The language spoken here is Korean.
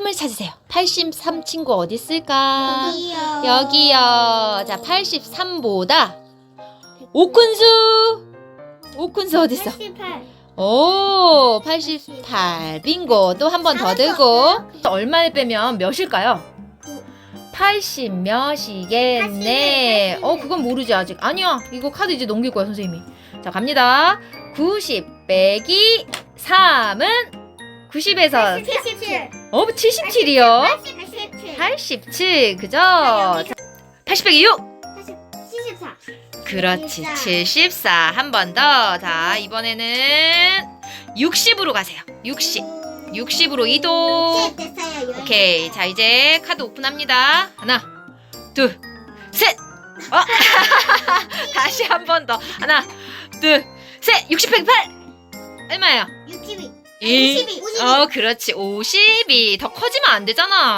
83을 찾으세요. 83 친구 어디 있을까? 여기요. 여기요. 자, 83보다 오큰수. 오큰수 어디 있어? 88. 오, 88. 빙고. 또 한 번 더 들고. 얼마를 빼면 몇일까요? 구. 80 몇이겠네. 80, 어, 그건 모르지, 아직. 아니야. 이거 카드 이제 넘길 거야, 선생님이. 자, 갑니다. 90 빼기 3은 90에서 77. 어, 77이요. 87. 87. 그죠? 자, 자, 80 빼기 6. 74. 그렇지. 74. 74. 한 번 더. 자, 이번에는 60으로 가세요. 60. 60으로 이동. 됐어요. 오케이. 자, 이제 카드 오픈합니다. 하나, 둘, 셋. 어? 다시 한 번 더. 하나, 둘, 셋. 60 빼기 8. 얼마예요? 62. 이. 52. 어, 그렇지. 52. 더 커지면 안 되잖아.